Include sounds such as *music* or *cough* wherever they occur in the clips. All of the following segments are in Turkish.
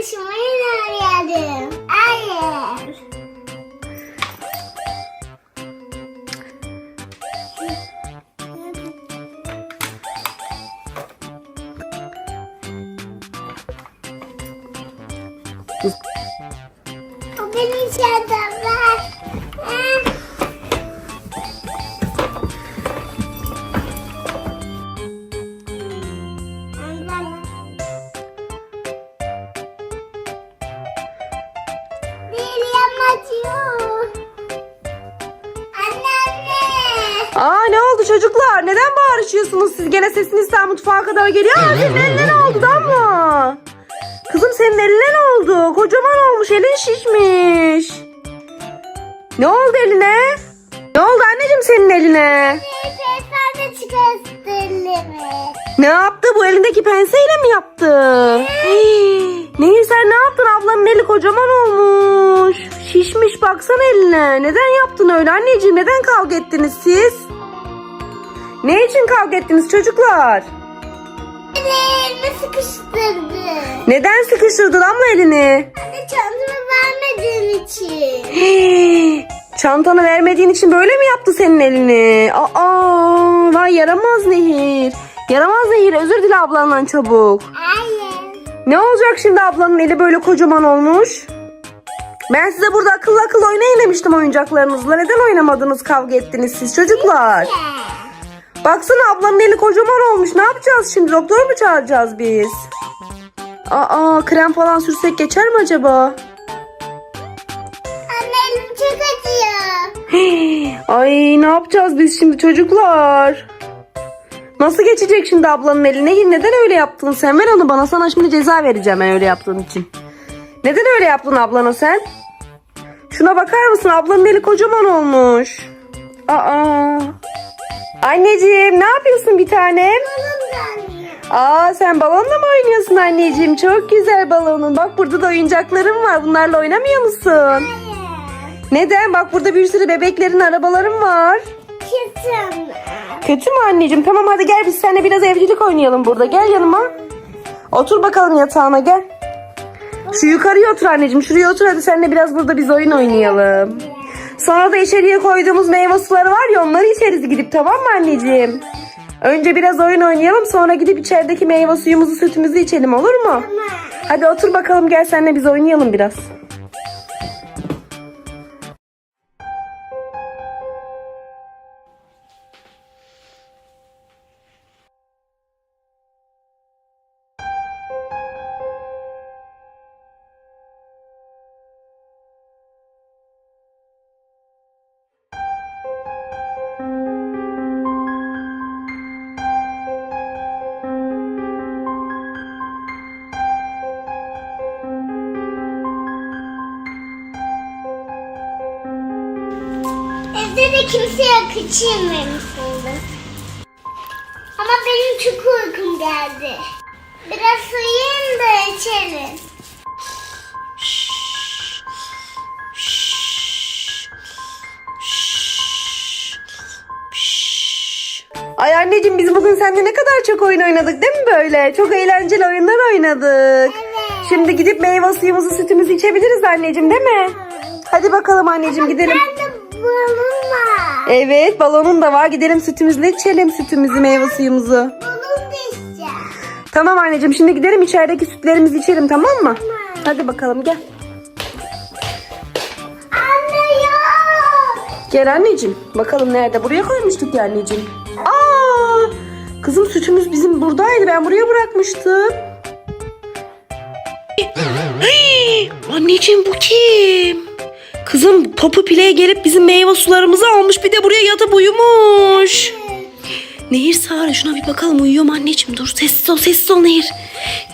arkadaşıma yine arayalım. Hayır. Çocuklar? Neden bağırışıyorsunuz siz? Gene sesiniz daha mutfağa kadar geliyor. Aa, senin eline ne oldu Damla? Kızım senin eline ne oldu? Kocaman olmuş elin şişmiş. Ne oldu eline? Ne oldu anneciğim senin eline? Sesler de çıkarttırdı Ne yaptı bu elindeki penseyle mi yaptı? Hii, Nehir sen ne yaptın? Ablanın eli kocaman olmuş. Şişmiş baksana eline. Neden yaptın öyle anneciğim? Neden kavga ettiniz siz? Ne için kavga ettiniz çocuklar? Elimi sıkıştırdı. Neden sıkıştırdın abla elini? Anne çantamı vermediğin için. Çantanı vermediğin için böyle mi yaptı senin elini? Aa, vay yaramaz Nehir. Yaramaz Nehir özür dile ablandan çabuk. Hayır. Ne olacak şimdi ablanın eli böyle kocaman olmuş? Ben size burada akıllı akıllı oynayın demiştim oyuncaklarınızla. Neden oynamadınız kavga ettiniz siz çocuklar? Baksana ablanın eli kocaman olmuş. Ne yapacağız şimdi? Doktor mu çağıracağız biz? Aa krem falan sürsek geçer mi acaba? Anne elim çok acıyor. *gasps* Ay ne yapacağız biz şimdi çocuklar? Nasıl geçecek şimdi ablanın eline? Neden öyle yaptın sen? Ver onu bana. Sana şimdi ceza vereceğim ben öyle yaptığın için. Neden öyle yaptın ablana sen? Şuna bakar mısın? Ablanın eli kocaman olmuş. Aa. Anneciğim ne yapıyorsun bir tanem? Aa sen balonla mı oynuyorsun anneciğim? Çok güzel balonun. Bak burada da oyuncaklarım var. Bunlarla oynamıyor musun? Hayır. Neden? Bak burada bir sürü bebeklerin arabalarım var. Kesin. Kötü mü anneciğim? Tamam hadi gel biz seninle biraz evcilik oynayalım burada. Gel yanıma. Otur bakalım yatağına gel. Şu yukarıya otur anneciğim. Şuraya otur hadi seninle biraz burada biz oyun oynayalım. Sonra da içeriye koyduğumuz meyve suları var ya onları içeriz gidip tamam mı anneciğim? Önce biraz oyun oynayalım sonra gidip içerideki meyve suyumuzu sütümüzü içelim olur mu? Hadi otur bakalım gel seninle biz oynayalım biraz. Evde de kimse yok içirmemişsindir. Ama benim çok uykum geldi. Biraz uyuyayım da içerim. Ay anneciğim biz bugün seninle ne kadar çok oyun oynadık değil mi böyle? Çok eğlenceli oyunlar oynadık. Evet. Şimdi gidip meyve suyumuzu sütümüzü içebiliriz anneciğim değil mi? Hadi bakalım anneciğim gidelim. Ben de balon var. Evet balonun da var. Gidelim sütümüzle içelim sütümüzü meyve suyumuzu. Balon da içeceğim. Tamam anneciğim şimdi gidelim içerideki sütlerimizi içelim tamam mı? Hadi bakalım gel. Anne yok. Gel anneciğim. Bakalım nerede? Buraya koymuştuk ya anneciğim. Aa! Kızım sütümüz bizim buradaydı. Ben buraya bırakmıştım. Anneciğim bu kim? Kızım Popu Pile'ye gelip bizim meyve sularımızı almış. Bir de buraya yatıp uyumuş. Nehir Sare şuna bir bakalım uyuyor mu anneciğim? Dur sessiz ol sessiz ol Nehir.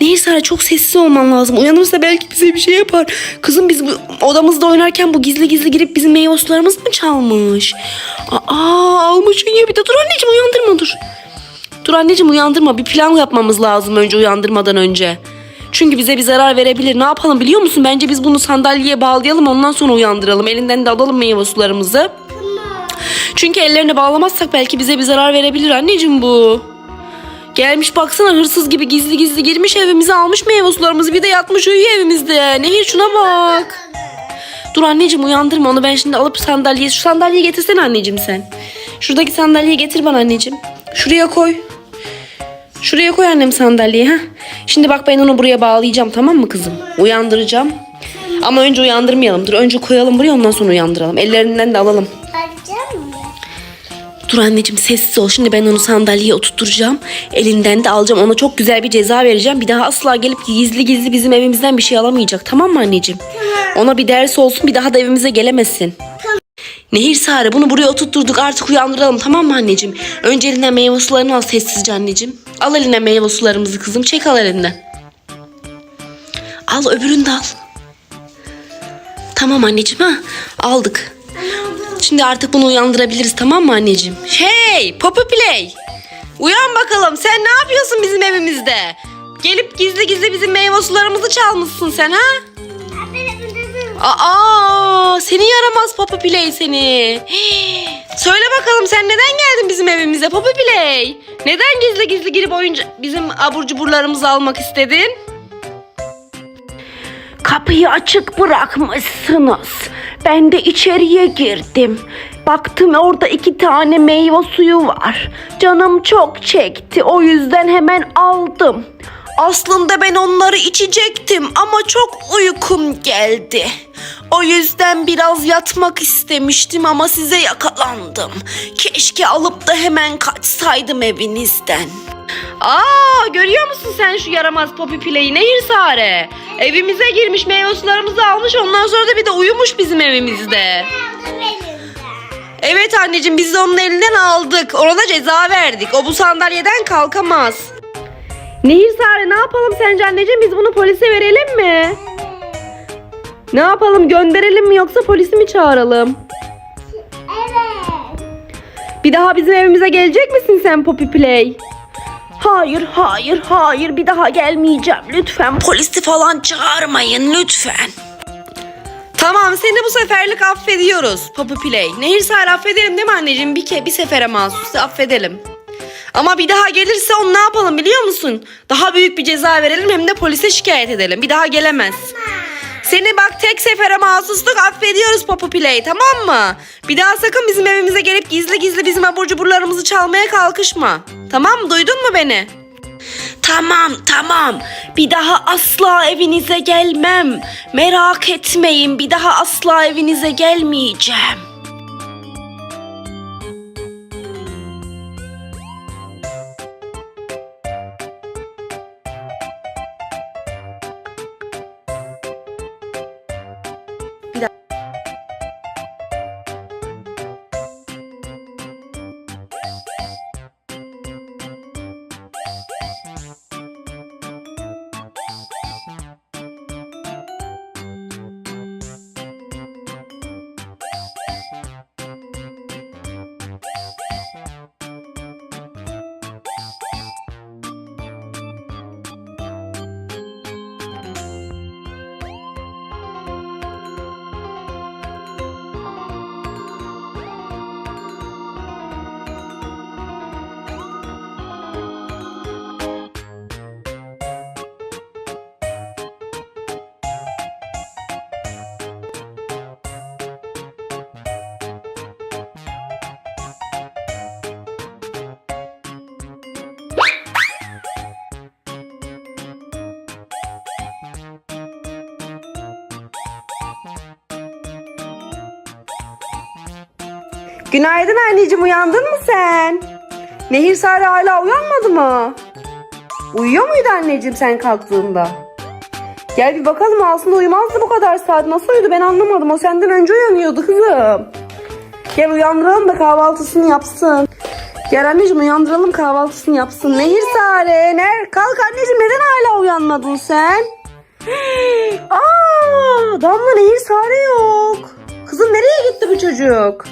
Nehir Sare çok sessiz olman lazım. Uyanırsa belki bize bir şey yapar. Kızım biz bu odamızda oynarken bu gizli gizli girip bizim meyve sularımızı mı çalmış? Aa almış uyuyor bir de dur anneciğim uyandırma dur. Dur anneciğim uyandırma bir plan yapmamız lazım önce uyandırmadan önce. Çünkü bize bir zarar verebilir. Ne yapalım biliyor musun? Bence biz bunu sandalyeye bağlayalım ondan sonra uyandıralım. Elinden de alalım meyve sularımızı. Çünkü ellerini bağlamazsak belki bize bir zarar verebilir anneciğim bu. Gelmiş baksana hırsız gibi gizli gizli girmiş evimize almış meyve sularımızı bir de yatmış uyuyor evimizde. Nehir şuna bak. Dur anneciğim uyandırma onu ben şimdi alıp sandalye şu sandalyeyi getirsene anneciğim sen. Şuradaki sandalyeyi getir bana anneciğim. Şuraya koy. Şuraya koy annem sandalyeyi ha. Şimdi bak ben onu buraya bağlayacağım tamam mı kızım? Uyandıracağım. Ama önce uyandırmayalım. Dur önce koyalım buraya ondan sonra uyandıralım. Ellerinden de alalım. Dur anneciğim sessiz ol. Şimdi ben onu sandalyeye oturtturacağım. Elinden de alacağım. Ona çok güzel bir ceza vereceğim. Bir daha asla gelip gizli gizli bizim evimizden bir şey alamayacak. Tamam mı anneciğim? Ona bir ders olsun. Bir daha da evimize gelemesin. Nehir Sare bunu buraya oturtturduk. Artık uyandıralım tamam mı anneciğim? Önce elinden meyve sularını al sessizce anneciğim. Al eline meyve sularımızı kızım. Çek al elinden. Al öbürünü de al. Tamam anneciğim ha. Aldık. Şimdi artık bunu uyandırabiliriz tamam mı anneciğim? Hey Poppy Play. Uyan bakalım sen ne yapıyorsun bizim evimizde? Gelip gizli gizli bizim meyve sularımızı çalmışsın sen ha? Aa seni yaramaz Poppy Play seni. Hii, *gasps* Söyle bakalım sen neden geldin bizim evimize Poppy Play? Neden gizli gizli girip oyuncu bizim abur cuburlarımızı almak istedin? Kapıyı açık bırakmışsınız. Ben de içeriye girdim. Baktım orada iki tane meyve suyu var. Canım çok çekti. O yüzden hemen aldım. Aslında ben onları içecektim ama çok uykum geldi. O yüzden biraz yatmak istemiştim ama size yakalandım. Keşke alıp da hemen kaçsaydım evinizden. Aa görüyor musun sen şu yaramaz Poppy Play'i Nehir Sare? Evimize girmiş meyve sularımızı almış ondan sonra da bir de uyumuş bizim evimizde. Evet anneciğim biz de onun elinden aldık. Ona da ceza verdik. O bu sandalyeden kalkamaz. Nehir Sare ne yapalım sence anneciğim biz bunu polise verelim mi? Ne yapalım gönderelim mi yoksa polisi mi çağıralım? Evet. Bir daha bizim evimize gelecek misin sen Poppy Play? Hayır, hayır, hayır. Bir daha gelmeyeceğim. Lütfen polisi falan çağırmayın lütfen. Tamam seni bu seferlik affediyoruz Poppy Play. Nehir Sahil affedelim değil mi anneciğim? Bir, ke bir sefere mahsus affedelim. Ama bir daha gelirse onu ne yapalım biliyor musun? Daha büyük bir ceza verelim hem de polise şikayet edelim. Bir daha gelemez. Seni bak tek sefere mahsusluk affediyoruz Poppy Play tamam mı? Bir daha sakın bizim evimize gelip gizli gizli bizim abur cuburlarımızı çalmaya kalkışma. Tamam mı? Duydun mu beni? Tamam tamam. Bir daha asla evinize gelmem. Merak etmeyin bir daha asla evinize gelmeyeceğim. Günaydın anneciğim uyandın mı sen? Nehir Sare hala uyanmadı mı? Uyuyor muydu anneciğim sen kalktığında? Gel bir bakalım aslında uyumazdı bu kadar saat. Nasıl uyudu ben anlamadım. O senden önce uyanıyordu kızım. Gel uyandıralım da kahvaltısını yapsın. Gel anneciğim uyandıralım kahvaltısını yapsın. Nehir Sare. Ner Kalk anneciğim neden hala uyanmadın sen? *gasps* Aa, Damla Nehir Sare yok. Kızım nereye gitti bu çocuk?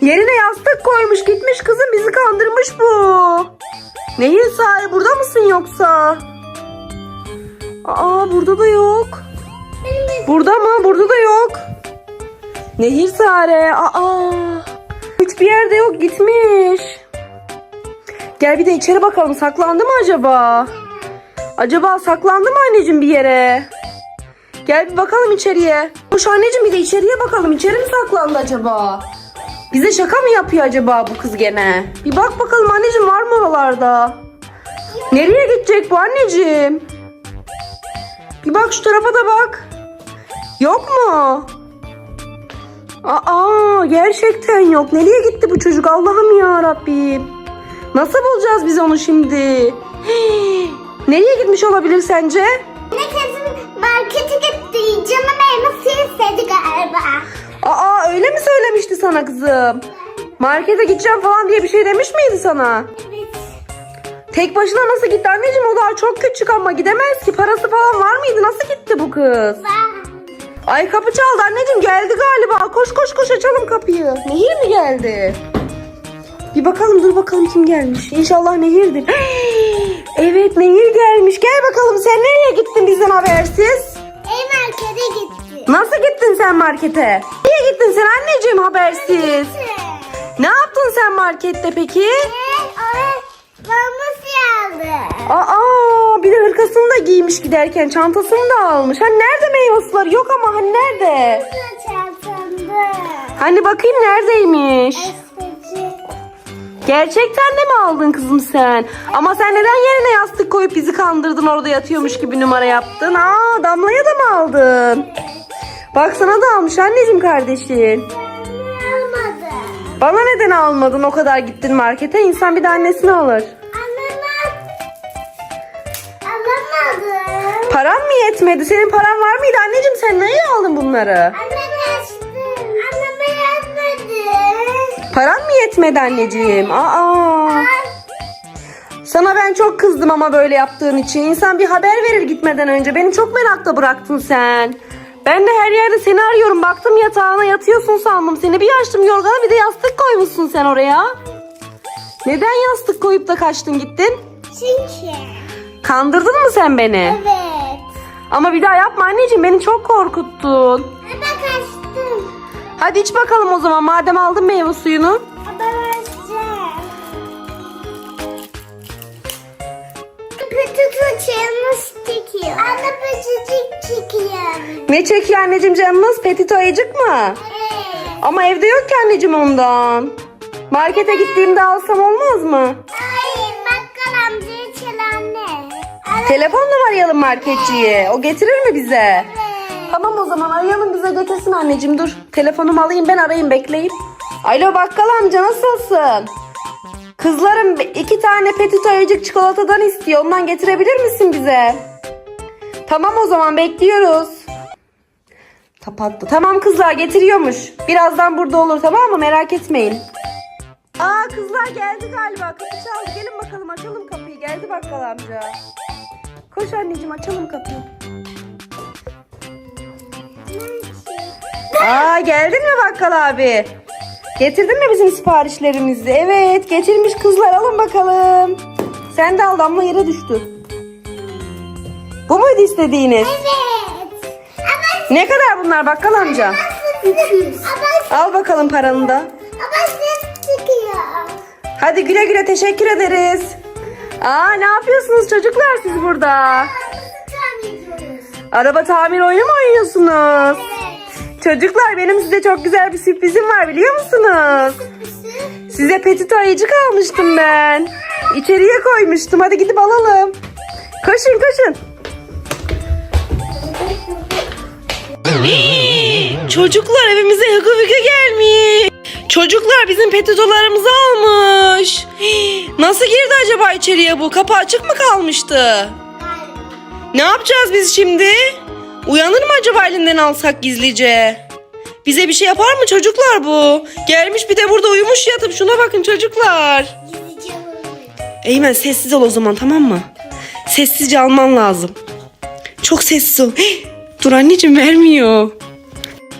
Yerine yastık koymuş gitmiş kızım bizi kandırmış bu. Nehir Sare burada mısın yoksa? Aa burada da yok. Burada mı? Burada da yok. Nehir Sare. Aa. Hiçbir yerde yok gitmiş. Gel bir de içeri bakalım saklandı mı acaba? Acaba saklandı mı anneciğim bir yere? Gel bir bakalım içeriye. Koş anneciğim bir de içeriye bakalım. İçeri mi saklandı acaba? Bize şaka mı yapıyor acaba bu kız gene? Bir bak bakalım anneciğim var mı oralarda? Nereye gidecek bu anneciğim? Bir bak şu tarafa da bak. Yok mu? Aa gerçekten yok. Nereye gitti bu çocuk Allah'ım ya Rabbim. Nasıl bulacağız biz onu şimdi? *gasps* Nereye gitmiş olabilir sence? Ne kesin markete gitti. Canım elması istedi galiba. Aa öyle mi söylemişti sana kızım? Markete gideceğim falan diye bir şey demiş miydi sana? Evet. Tek başına nasıl gitti anneciğim o daha çok küçük ama gidemez ki parası falan var mıydı nasıl gitti bu kız? Var. Ay kapı çaldı anneciğim geldi galiba koş koş koş açalım kapıyı. Nehir mi geldi? Bir bakalım dur bakalım kim gelmiş. İnşallah Nehir'dir. *gasps* evet Nehir gelmiş gel bakalım sen nereye gittin bizden habersiz? Ev markete gitti. Nasıl gittin sen markete? Niye gittin sen anneciğim habersiz? Ne yaptın sen markette peki? Aa bir de hırkasını da giymiş giderken çantasını da almış. Hani nerede meyve suları yok ama hani nerede? Hani bakayım neredeymiş? Gerçekten de mi aldın kızım sen? Ama sen neden yerine yastık koyup bizi kandırdın orada yatıyormuş gibi numara yaptın? Aa Damla'ya da mı aldın? Bak sana da almış anneciğim kardeşin. Almadı. Bana neden almadın o kadar gittin markete? İnsan bir de annesini alır. Alamadı. Alamadı. Paran mı yetmedi? Senin paran var mıydı anneciğim? Sen neye aldın bunları? Anne kaçtı. Anneme yazmadı. Paran mı yetmedi anneciğim? Aa. Sana ben çok kızdım ama böyle yaptığın için. İnsan bir haber verir gitmeden önce. Beni çok merakla bıraktın sen. Ben de her yerde seni arıyorum. Baktım yatağına yatıyorsun sandım. Seni bir açtım yorgana bir de yastık koymuşsun sen oraya. Neden yastık koyup da kaçtın gittin? Çünkü. Kandırdın mı sen beni? Evet. Ama bir daha yapma anneciğim. Beni çok korkuttun. Anne kaçtım. Hadi iç bakalım o zaman. Madem aldın meyve suyunu. Haber vereceğim. Kötü çayımız Ne çekiyor anneciğim canımız? Petito ayıcık mı? Evet. Ama evde yok ki anneciğim ondan. Markete gittiğimde alsam olmaz mı? Hayır bakkal amcayı çal anne. Telefonla mı arayalım marketçiyi? O getirir mi bize? Evet. Tamam o zaman arayalım bize getirsin anneciğim dur. Telefonumu alayım ben arayayım bekleyin. Alo bakkal amca nasılsın? Kızlarım iki tane petit ayıcık çikolatadan istiyor. Ondan getirebilir misin bize? Tamam o zaman bekliyoruz. Kapattı. Tamam kızlar getiriyormuş. Birazdan burada olur tamam mı? Merak etmeyin. Aa kızlar geldi galiba. Kapı çaldı. Gelin bakalım açalım kapıyı. Geldi bakkal amca. Koş anneciğim açalım kapıyı. Aa geldin mi bakkal abi? Getirdin mi bizim siparişlerimizi? Evet getirmiş kızlar alın bakalım. Sen de al damla yere düştü. Bu muydu istediğiniz? Evet. Ne kadar bunlar bakkal amca? Al bakalım paranı da. Hadi güle güle teşekkür ederiz. Aa ne yapıyorsunuz çocuklar siz burada? Araba tamir oyunu mu oynuyorsunuz? Evet. Çocuklar benim size çok güzel bir sürprizim var biliyor musunuz? Size petit ayıcık almıştım ben. İçeriye koymuştum. Hadi gidip alalım. Koşun koşun. Çocuklar evimize hıkı hıkı gelmiş. Çocuklar bizim petitolarımızı almış. Nasıl girdi acaba içeriye bu? Kapı açık mı kalmıştı? Ne yapacağız biz şimdi? Uyanır mı acaba elinden alsak gizlice? Bize bir şey yapar mı çocuklar bu? Gelmiş bir de burada uyumuş yatıp şuna bakın çocuklar. Eymen sessiz ol o zaman tamam mı? Sessizce alman lazım. Çok sessiz ol. Hih, dur anneciğim vermiyor.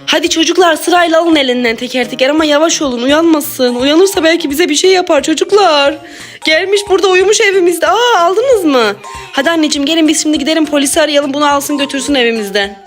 Hadi çocuklar sırayla alın elinden teker teker ama yavaş olun uyanmasın. Uyanırsa belki bize bir şey yapar çocuklar. Gelmiş burada uyumuş evimizde. Aa aldınız mı? Hadi anneciğim gelin biz şimdi gidelim polisi arayalım bunu alsın götürsün evimizden.